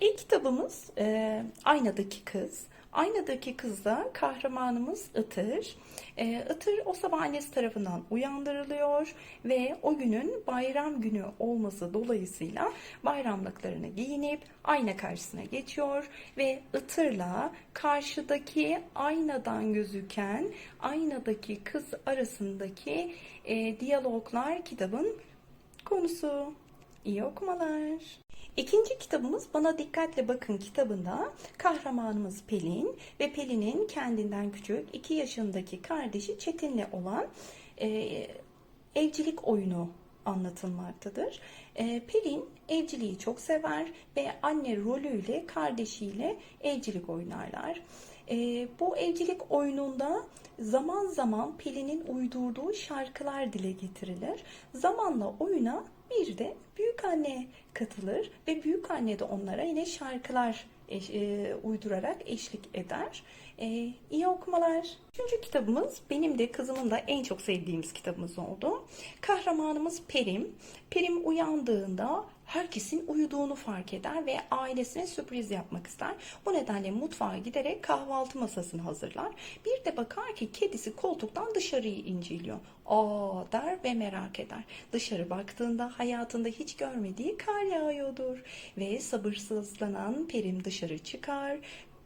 İlk kitabımız e, Aynadaki Kız. Aynadaki kızda kahramanımız Itır. E, Itır o sabah annesi tarafından uyandırılıyor ve o günün bayram günü olması dolayısıyla bayramlıklarını giyinip ayna karşısına geçiyor ve Itır'la karşıdaki aynadan gözüken aynadaki kız arasındaki e, diyaloglar kitabın konusu. İyi okumalar. İkinci kitabımız Bana Dikkatle Bakın kitabında kahramanımız Pelin ve Pelin'in kendinden küçük 2 yaşındaki kardeşi Çetin'le olan e, evcilik oyunu anlatılmaktadır. E, Pelin evciliği çok sever ve anne rolüyle kardeşiyle evcilik oynarlar. E, bu evcilik oyununda zaman zaman Pelin'in uydurduğu şarkılar dile getirilir. Zamanla oyuna bir de büyük anne katılır ve büyük anne de onlara yine şarkılar eş- e, uydurarak eşlik eder. E, iyi okumalar. Üçüncü kitabımız benim de kızımın da en çok sevdiğimiz kitabımız oldu. Kahramanımız Perim. Perim uyandığında herkesin uyuduğunu fark eder ve ailesine sürpriz yapmak ister. Bu nedenle mutfağa giderek kahvaltı masasını hazırlar. Bir de bakar ki kedisi koltuktan dışarıyı inceliyor. Aa der ve merak eder. Dışarı baktığında hayatında hiç görmediği kar yağıyordur. Ve sabırsızlanan Perim dışarı çıkar.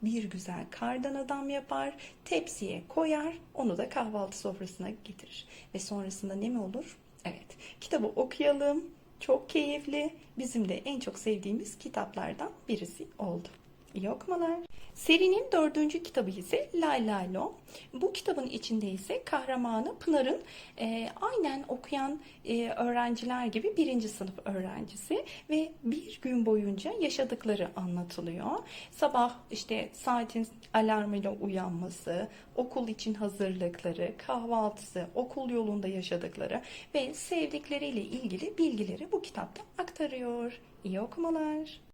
Bir güzel kardan adam yapar, tepsiye koyar, onu da kahvaltı sofrasına getirir. Ve sonrasında ne mi olur? Evet, kitabı okuyalım. Çok keyifli. Bizim de en çok sevdiğimiz kitaplardan birisi oldu. İyi okumalar. Serinin dördüncü kitabı ise Lay Lay Lo. Bu kitabın içinde ise kahramanı Pınar'ın e, aynen okuyan e, öğrenciler gibi birinci sınıf öğrencisi ve bir gün boyunca yaşadıkları anlatılıyor. Sabah işte saatin alarmıyla uyanması, okul için hazırlıkları, kahvaltısı, okul yolunda yaşadıkları ve sevdikleriyle ilgili bilgileri bu kitapta aktarıyor. İyi okumalar.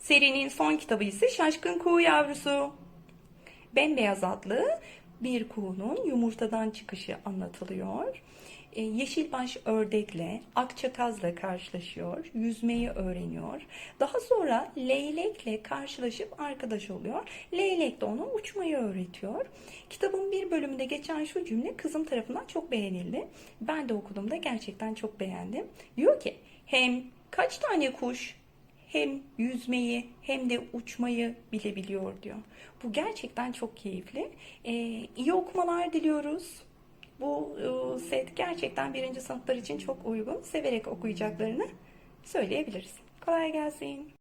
Serinin son kitabı ise Şaşkın Kuğu Yavrusu. Bembeyaz adlı bir kuğunun yumurtadan çıkışı anlatılıyor. E, Yeşilbaş ördekle, akçakazla karşılaşıyor, yüzmeyi öğreniyor. Daha sonra leylekle karşılaşıp arkadaş oluyor. Leylek de ona uçmayı öğretiyor. Kitabın bir bölümünde geçen şu cümle kızım tarafından çok beğenildi. Ben de okuduğumda gerçekten çok beğendim. Diyor ki, hem kaç tane kuş hem yüzmeyi hem de uçmayı bilebiliyor diyor. Bu gerçekten çok keyifli. Ee, iyi okumalar diliyoruz. Bu e, set gerçekten birinci sınıflar için çok uygun. Severek okuyacaklarını söyleyebiliriz. Kolay gelsin.